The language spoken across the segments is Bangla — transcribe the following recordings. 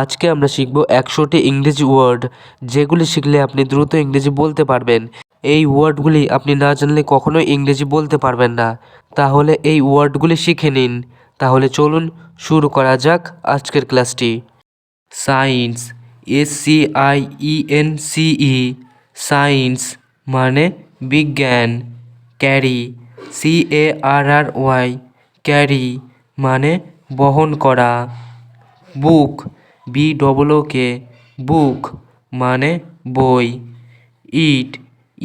আজকে আমরা শিখব একশোটি ইংরেজি ওয়ার্ড, যেগুলি শিখলে আপনি দ্রুত ইংরেজি বলতে পারবেন। এই ওয়ার্ডগুলি আপনি না জানলে কখনোই ইংরেজি বলতে পারবেন না। তাহলে এই ওয়ার্ডগুলি শিখে নিন। তাহলে চলুন শুরু করা যাক আজকের ক্লাসটি। Science, S C I E N C E science মানে বিজ্ঞান। Carry, C A R R Y. Carry মানে বহন করা। বুক বি ডবল ও কে বুক মানে বই, ইট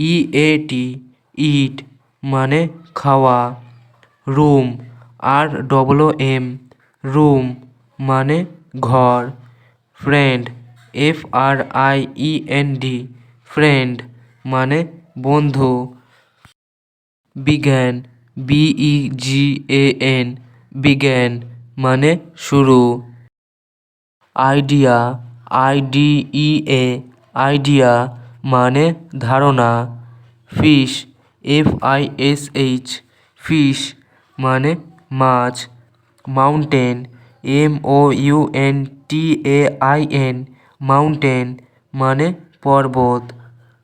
ই এ টি ইট মানে খাওয়া, room R double O M room মানে ঘর, friend F R I E N D friend মানে বন্ধু, বিজ্ঞান বিই জি এ এন বিজ্ঞান মানে শুরু। আইডিয়া আইডিই এ আইডিয়া মানে ধারণা। Fish, F I S H, fish মানে মাছ। Mountain, M O U N T A I N, mountain মানে পর্বত।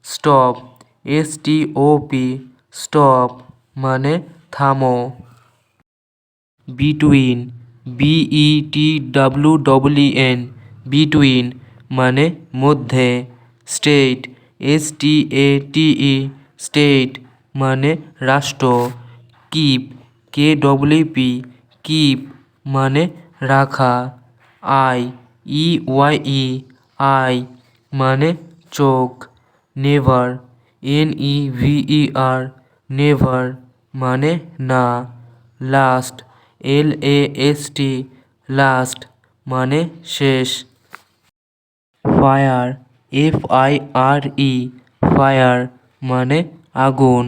Stop, S T O P, stop মানে থামো। Between B E T W double N between মানে মধ্যে state S T A T E state মানে রাষ্ট্র keep K W P keep মানে রাখা eye E Y E eye মানে চোখ never N E V E R never মানে না last L A S T last মানে শেষ। Fire F I R E fire মানে আগুন।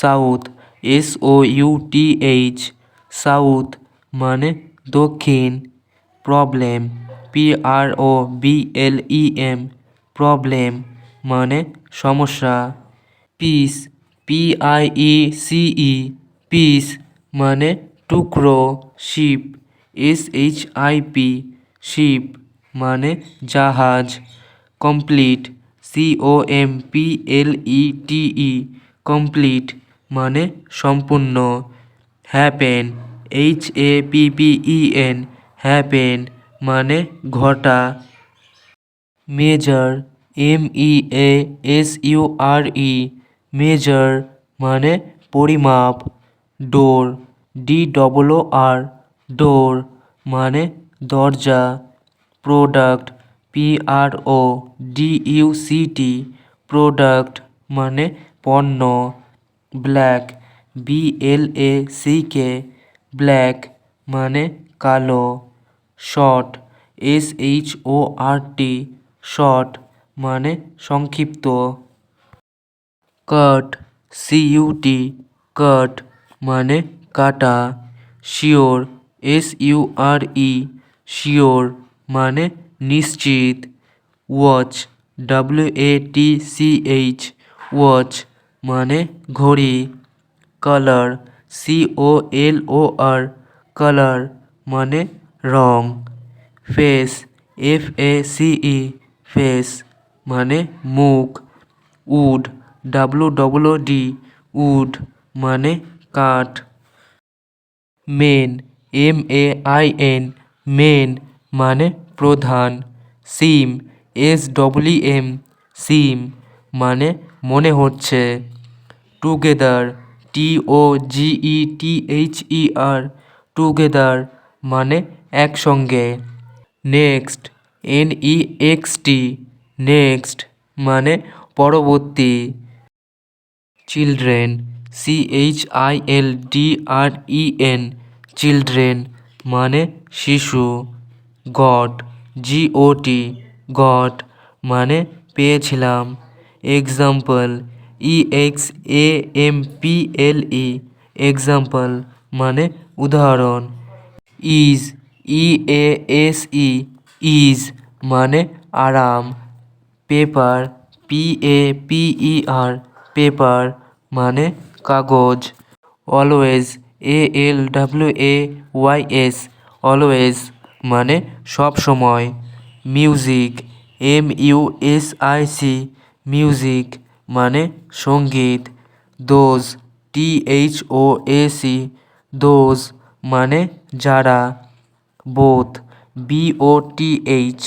South S O U T H south মানে দক্ষিণ। Problem P R O B L E M problem মানে সমস্যা। Piece P I E C E piece মানে টুকরো ship S H I P ship মানে জাহাজ। Complete C O M P L E T E complete মানে সম্পূর্ণ। Happen H A P P E N happen মানে ঘটা। Measure M E A S U R E measure মানে পরিমাপ। Door D double R door মানে দরজা product P R O D U C T product মানে পণ্য black B L A C K black মানে কালো short S H O R T short মানে সংক্ষিপ্ত cut C U T cut মানে কাটা, sure S U R E sure মানে নিশ্চিত, watch W A T C H watch মানে ঘড়ি, colour C O L O R colour মানে রং face F A C E face মানে মুখ, wood W double D wood মানে কাঠ। Main M A I N main মানে প্রধান seem S W M seem মানে মনে হচ্ছে together T O G E T H E R together মানে একসঙ্গে next N E X T next মানে পরবর্তী children C H I L D R E N children মানে শিশু। Got G O T got মানে পেয়েছিলাম। Example E X A M P L E example মানে উদাহরণ। Ease E A S E ease মানে আরাম। Paper P A P E R paper মানে কাগজ always A L W A Y S always মানে সব সময়। Music M U S I C music মানে সংগীত। Those T H O A C those মানে যারা। Both B O T H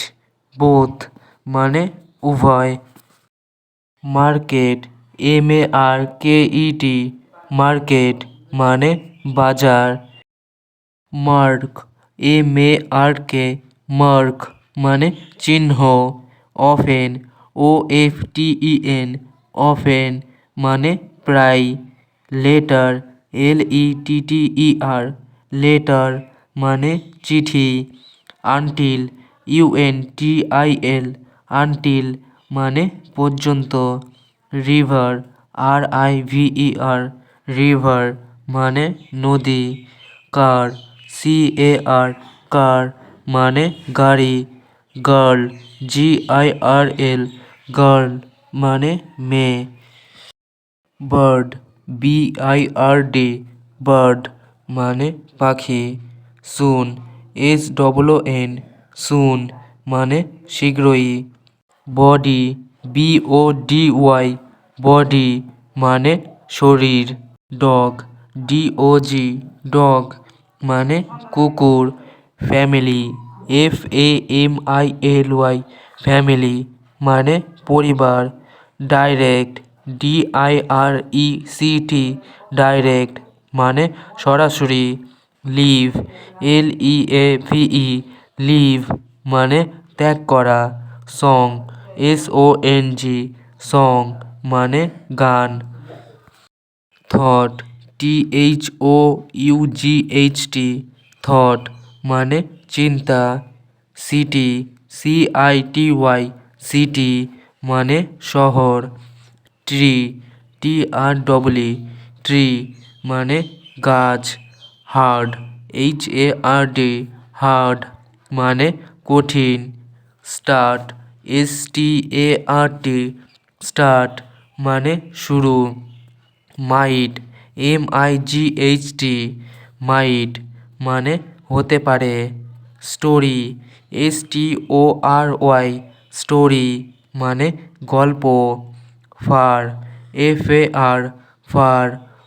both মানে উভয়। Market M A R K E T market মানে বাজার। Mark M A R K mark মানে চিহ্ন। Often O F T E N often মানে প্রায়। লেটার এল ই টি টি ই আর লেটার মানে চিঠি। Until U N T I L until মানে পর্যন্ত। River R I V E R river মানে নদী car C A R car মানে গাড়ি girl G I R L girl মানে মেয়ে bird B I R D bird মানে পাখি soon S double N soon মানে শীঘ্রই body B O D Y body মানে শরীর dog D O G dog মানে কুকুর family F A M I L Y family মানে পরিবার direct D I R E C T direct মানে সরাসরি leave L E A V E leave মানে ত্যাগ করা song S O N G song মানে গান। Thought T H O U G H T thought মানে চিন্তা। City C I T Y city মানে শহর। Tree T R double tree মানে গাছ। Hard H A R D hard মানে কঠিন। Start S T A R T start মানে শুরু। Might M I G H T might মানে হতে পারে। Story S T O R Y story মানে গল্প। Far F A R far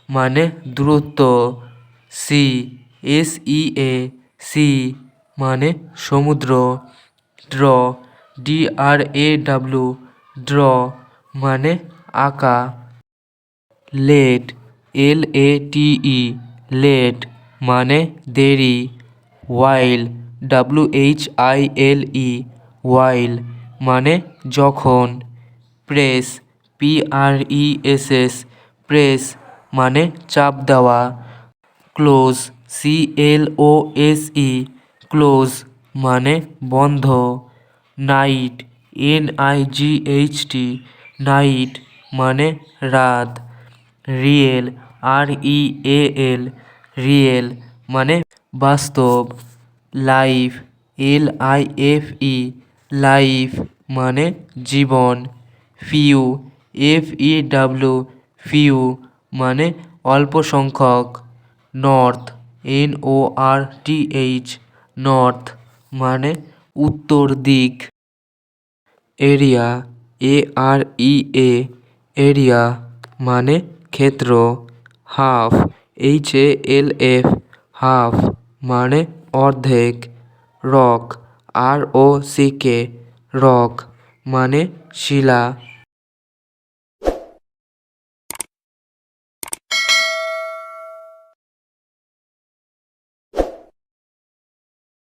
মানে দূরত্ব। Sea S E A sea মানে সমুদ্র। Draw D R A W draw মানে আঁকা। লেট এল এ টি ই লেট মানে দেরি। While W H I L E while মানে যখন। Press P R E S S press মানে চাপ দেওয়া। Close C L O S E close মানে বন্ধ। Night N I G H T night মানে রাত। রিয়েল আর ই এ এল রিয়েল মানে বাস্তব। Life L I F E life মানে জীবন। Few F E W few মানে অল্প সংখ্যক। North N O R T H north মানে উত্তর দিক। এরিয়া এ আর ই এ এরিয়া মানে ক্ষেত্র। Half H A L F half মানে অর্ধেক। Rock R O C K rock মানে শিলা।